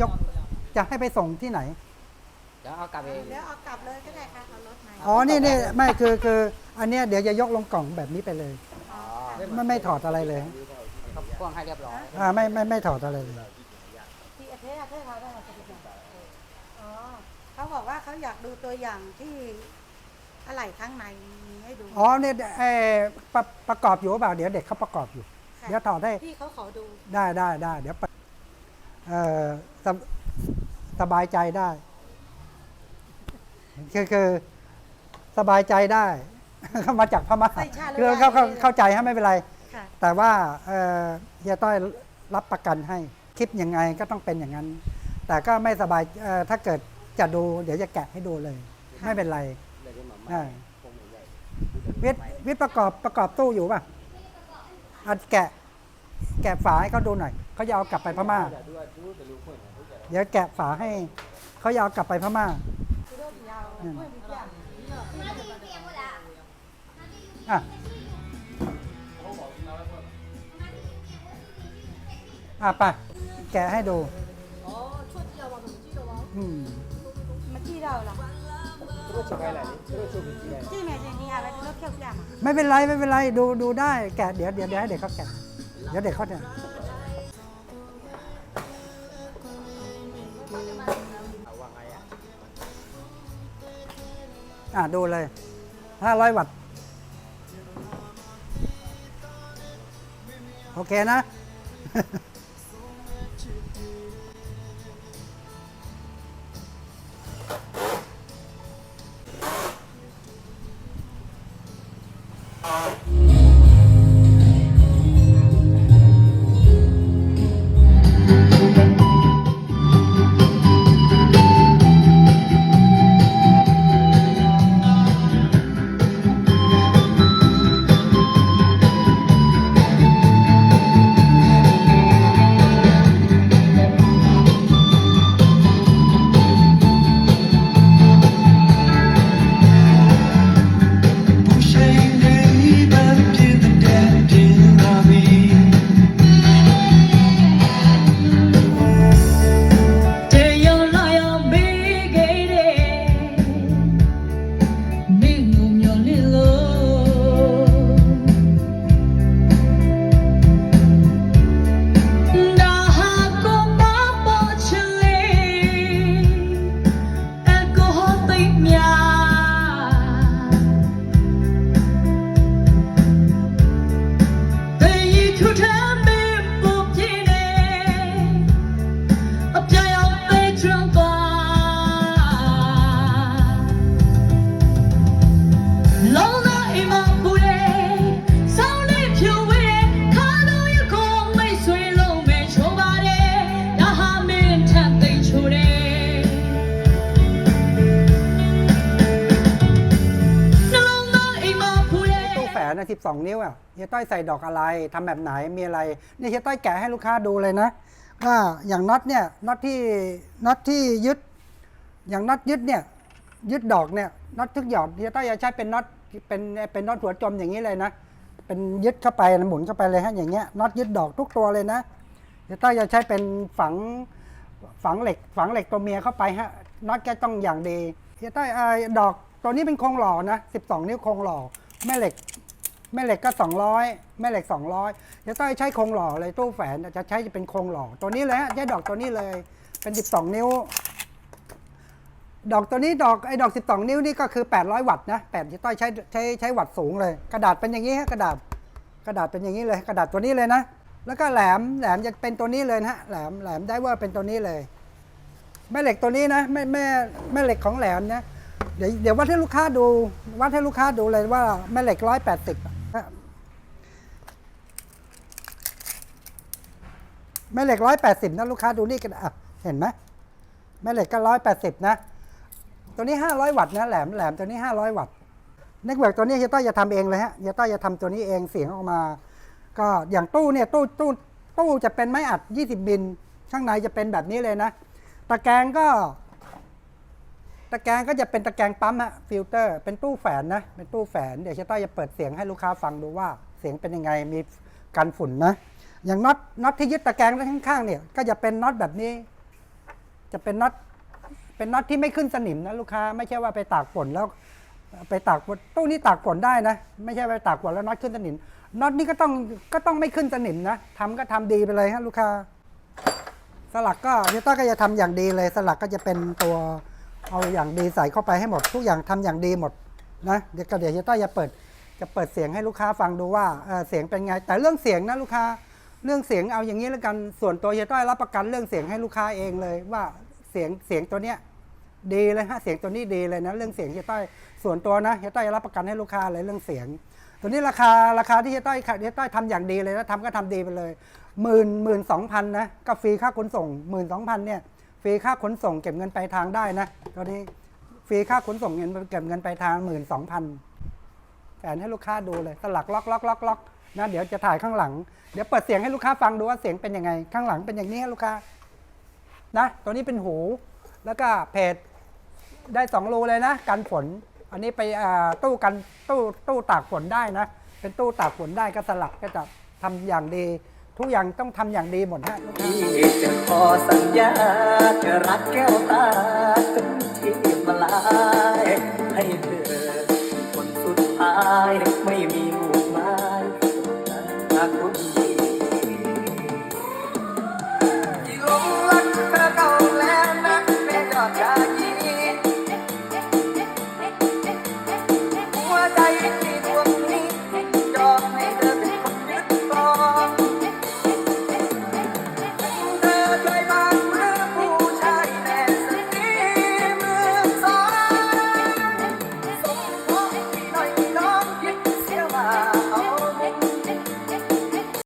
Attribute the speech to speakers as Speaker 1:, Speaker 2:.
Speaker 1: ยกจะให้ไปส่งที่ไหน
Speaker 2: เดี๋ยวเอากลับเอง
Speaker 3: เดี๋ยวเอากลับเลยก็ได้ค่ะเอารถมา
Speaker 1: อ๋อนี่นี่ไม่คือคืออันเนี้ยเดี๋ยวจะยกลงกล่องแบบนี้ไปเลย
Speaker 2: อ๋อ
Speaker 1: ไม่ไม่ถอดอะไรเลย
Speaker 2: เขาพ่วงให้เรียบร้อย
Speaker 1: อ่าไม่ไม่ไม่ถอดอะไรเลย
Speaker 3: ที่อาเทศอาเทศเขาได้มาจะเป็นยังไงอ๋อเขาบอกว่าเขาอยากดูตัวอย่างที่อะไรข้างในมีให้ดู
Speaker 1: อ๋อเนี่ยเออประประกอบอยู่หรือเปล่าเดี๋ยวเด็กเขาประกอบอยู่
Speaker 3: ค่ะ
Speaker 1: เดี๋ยวถอดได้
Speaker 3: พี่เขาขอดู
Speaker 1: ได้ได้ได้เดี๋ยวไปเอ่อ สบสบายใจได้คือคือสบายใจได้ เข้ามาจากพม่า
Speaker 3: ใส่ชาหรือ
Speaker 1: คือ
Speaker 3: ว่า
Speaker 1: เข้าเข้า
Speaker 3: อะไร
Speaker 1: เข้าใจฮะไม่เป็นไร
Speaker 3: ค่ะ
Speaker 1: แต่ว่าเอ่อเฮียต้อยรับประกันให้คลิปยังไงก็ต้องเป็นอย่างนั้น แต่ก็ไม่สบายเอ่อถ้าเกิดจะดู เดี๋ยวจะแกะให้ดูเลย ไม่เป็นไรอ่าวิทย์วิทย์ประกอบประกอบตู้อยู่ป่ะอัดแกะ แกะฝาให้เขาดูหน่อย เขาจะเอากลับไปพม่า เดี๋ยวแกะฝาให้เขาจะเอากลับไปพม่าอืมอะอะไปแกะให้ดูอืม
Speaker 3: มาจี้เราเหรอจี้ไงจี้นี่อะไรเป็นรถเที่ยวอย่าง
Speaker 1: ไม่เป็นไรไม่เป็นไรดูดูได้แกะเดี๋ยวเดี๋ยวเดี๋ยวให้เด็กเขาแกะเดี๋ยวเด็กเขาเนี่ย อะดูเลยห้าร้อยวัตต์ โอเคนะ 12 นิ้วอะเฮียต้อยใส่ดอกอะไรทำแบบไหนมีอะไรนี่เฮียต้อยแกะให้ลูกค้าดูเลยนะว่าอย่างน็อตเนี่ยน็อตที่น็อตที่ยึด อย่างน็อตยึดเนี่ยยึดดอกเนี่ยน็อตทุกหยอดเฮียต้อยจะใช้เป็นน็อตเป็นเป็นน็อตหัวจมอย่างนี้เลยนะเป็นยึดเข้าไปหมุนเข้าไปเลยฮะอย่างเงี้ยน็อตยึดดอกทุกตัวเลยนะเฮียต้อยจะใช้เป็นฝังฝังเหล็ก ฝังเหล็กตัวเมียเข้าไปฮะน็อตก็ต้องอย่างดีเฮียต้อยดอกตัวนี้เป็นโครงหล่อนะ 12 นิ้วโครงหล่อแม่เหล็ก แม่เหล็กก็ 200 แม่เหล็ก 200จะต้องใช้โครงหล่อเลยตู้แฝนจะใช้เป็นโครงหล่อตัวนี้เลยฮะใช้ดอกตัวนี้เลย เป็น 12 นิ้ว ดอกตัวนี้ดอกไอ้ดอก 12 นิ้วนี่ก็คือ 800 วัตต์นะ8จะต้องใช้ใช้ใช้วัตต์สูงเลย กระดาษเป็นอย่างนี้ฮะกระดาษกระดาษเป็นอย่างนี้เลย กระดาษตัวนี้เลยนะ แล้วก็แหลมแหลมจะเป็นตัวนี้เลยนะฮะแหลมแหลมได้ว่าเป็นตัวนี้เลย แม่เหล็กตัวนี้นะแม่แม่แม่เหล็กของแหลมนะเดี๋ยวเดี๋ยววัดให้ลูกค้าดู วัดให้ลูกค้าดูเลยว่าแม่เหล็กร้อยแปดสิบ แม่เหล็กร้อยแปดสิบนะลูกค้าดูนี่กันอะเห็นไหมแม่เหล็กก็ร้อยแปดสิบนะ ตัวนี้ห้าร้อยวัตต์นะแหลมแหลมตัวนี้ห้าร้อยวัตต์เน็กเวิร์กตัวนี้เฮียต้อยจะทำเองเลยฮะเฮียต้อยจะทำตัวนี้เองเสียงออกมา ก็อย่างตู้เนี่ยตู้ตู้ตู้จะเป็นไม้อัด 20 บิน ข้างในจะเป็นแบบนี้เลยนะ ตะแกรงก็ ตะแกรงก็จะเป็นตะแกรงปั๊มฮะฟิลเตอร์ เป็นตู้แฝนนะ เป็นตู้แฝน เดี๋ยวเชต้าจะเปิดเสียงให้ลูกค้าฟังดูว่า เสียงเป็นยังไง มีกันฝุ่นนะ อย่างน็อตน็อตที่ยึดตะแกรงด้านข้างๆเนี่ยก็จะเป็นน็อตแบบนี้ จะเป็นน็อตเป็นน็อตที่ไม่ขึ้นสนิมนะลูกค้าไม่ใช่ว่าไปตากฝนแล้ว ไปตากฝนตู้นี้ตากฝนได้นะ ไม่ใช่ไปตากฝนแล้วน็อตขึ้นสนิมน็อตนี้ก็ต้องก็ต้องไม่ขึ้นสนิมนะทำก็ทำดีไปเลยฮะลูกค้า สลักก็เฮยต้อก็จะทำอย่างดีเลย สลักก็จะเป็นตัวเอาอย่างดีใส่เข้าไปให้หมด ทุกอย่างทำอย่างดีหมดนะเดี๋ยวก็เดี๋ยวเฮยต้อจะเปิดจะเปิดเสียงให้ลูกค้าฟังดูว่าเเสียงเป็นไง แต่เรื่องเสียงนะลูกค้า เรื่องเสียงเอาอย่างนี้แล้วกันส่วนตัวเฮียต้อยรับประกันเรื่องเสียงให้ลูกค้าเองเลย ว่าเสียงเสียงตัวเนี้ยดีเลยฮะเสียงตัวนี้ดีเลยนะเรื่องเสียงเฮียต้อยส่วนตัวนะเฮียต้อยรับประกันให้ลูกค้าเลยเรื่องเสียง ตัวนี้ราคาราคาที่เฮียต้อยเฮียต้อยทำอย่างดีเลยนะทำก็ทำดีไปเลยหมื่นหมื่นสองพันนะก็ฟรีค่าขนส่งหมื่นสองพันเนี่ยฟรีค่าขนส่งเก็บเงินปลายทางได้นะตัวนี้ฟรีค่าขนส่งเงินเก็บเงินปลายทางหมื่นสองพันแผนให้ลูกค้าดูเลยสลักล็อกล็อกล็อกล็อก นะเดี๋ยวจะถ่ายข้างหลัง เดี๋ยวเปิดเสียงให้ลูกค้าฟังดูว่าเสียงเป็นยังไง ข้างหลังเป็นอย่างนี้ฮะลูกค้านะตัวนี้เป็นหู แล้วก็เพจได้สองรูเลยนะกันฝน อันนี้ไปตู้กันตู้ตู้ตากฝนได้นะ เป็นตู้ตากฝนได้ก็สลักก็จะทำอย่างดี ทุกอย่างต้องทำอย่างดีหมดฮะลูกค้า
Speaker 4: ที่จะขอสัญญาจะรักแก้วตาจนที่มาลา